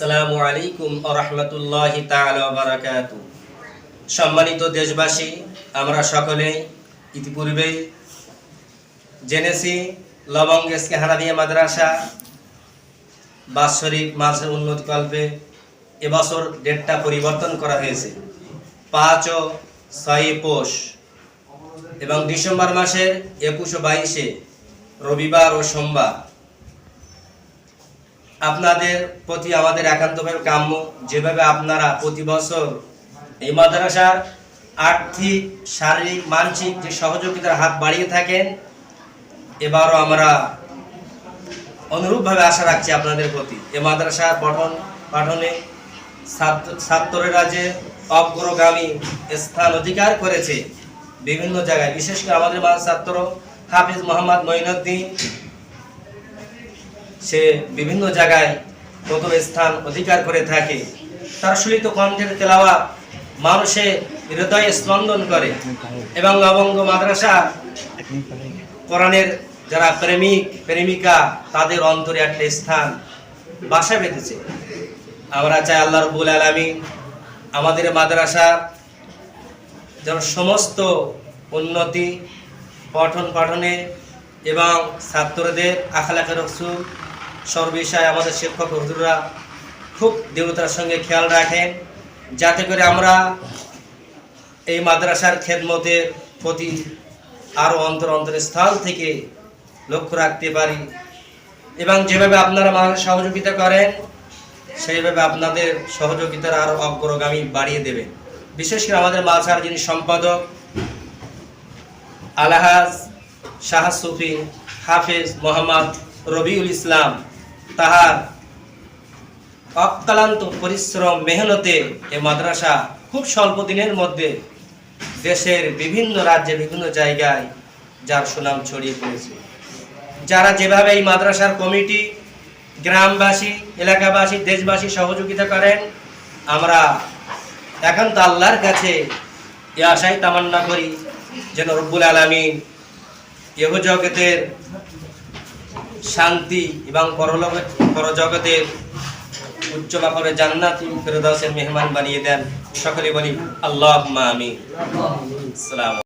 আসসালামু আলাইকুম রহমতুল্লাহ বারাকাতু সম্মানিত দেশবাসী, আমরা সকলেই ইতিপূর্বে জেনেছি, লবঙ্গ এসকে হানাদিয়া মাদ্রাসা বাৎসরিক মাসের উন্নতিকল্পে এবছর ডেটটা পরিবর্তন করা হয়েছে। পাঁচ ও ছয় পৌষ এবং ডিসেম্বর মাসের একুশ বাইশে রবিবার ও সোমবার। আপনাদের প্রতি আমাদের একান্তভাবে কাম্য। যেভাবে আপনারা প্রতি বছর এই মাদ্রাসার আর্থিক, শারীরিক, মানসিক যে সহযোগিতার হাত বাড়িয়ে থাকেন, এবারও আমরা অনুরূপভাবে আশা রাখছি আপনাদের প্রতি। এ মাদ্রাসার পঠন পাঠনে ছাত্র- ছাত্ররা যে অগ্রগামী স্থান অধিকার করেছে বিভিন্ন জায়গায়, বিশেষ করে আমাদের ছাত্র হাফিজ মোহাম্মদ মঈনুদ্দিন সে বিভিন্ন জায়গায় প্রথম স্থান অধিকার করে থাকে। তার সুলিত কণ্ঠের তেলাওয়া মানুষে হৃদয়ে স্পন্দন করে এবং লবঙ্গ মাদ্রাসা কোরআনের যারা প্রেমিক, প্রেমিকা, তাদের অন্তরে একটা স্থান, বাসা বেঁধেছে। আমরা চাই আল্লাহ রবুল আলমী আমাদের মাদ্রাসা যেন সমস্ত উন্নতি পঠন পাঠনে এবং ছাত্রদের আখলাখের রসুল সর্ববিষয়ে আমাদের শিক্ষক হুজুররা খুব দৃঢ়তার সঙ্গে খেয়াল রাখেন, যাতে করে আমরা এই মাদ্রাসার খেদমতের প্রতি আরও অন্তর অন্তর স্থান থেকে লক্ষ্য রাখতে পারি। এবং যেভাবে আপনারা মানুষ সহযোগিতা করেন, সেইভাবে আপনাদের সহযোগিতার আরও অগ্রগামী বাড়িয়ে দেবে। বিশেষ করে আমাদের মাঝার যিনি সম্পাদক, আলহাজ শাহ সুফি হাফেজ মোহাম্মদ রবিউল ইসলাম তাহার অক্লান্ত পরিশ্রম, মেহনতে এ মাদ্রাসা খুব স্বল্প দিনের মধ্যে দেশের বিভিন্ন রাজ্যে, বিভিন্ন জায়গায় যার সুনাম ছড়িয়ে পড়েছে। যারা যেভাবে এই মাদ্রাসার কমিটি গ্রামবাসী, এলাকাবাসী, দেশবাসী সহযোগিতা করেন, আমরা একান্ত আল্লাহর কাছে এ আশাই তামান্না করি যেন রব্বুল আলমিন এহ জগতের শান্তি এবং পরলোকের পরজগতের উচ্চ বাপরে জান্নাত ফেরদাসের মেহমান বানিয়ে দেন। সকলে বলি আল্লাহ আমি সালাম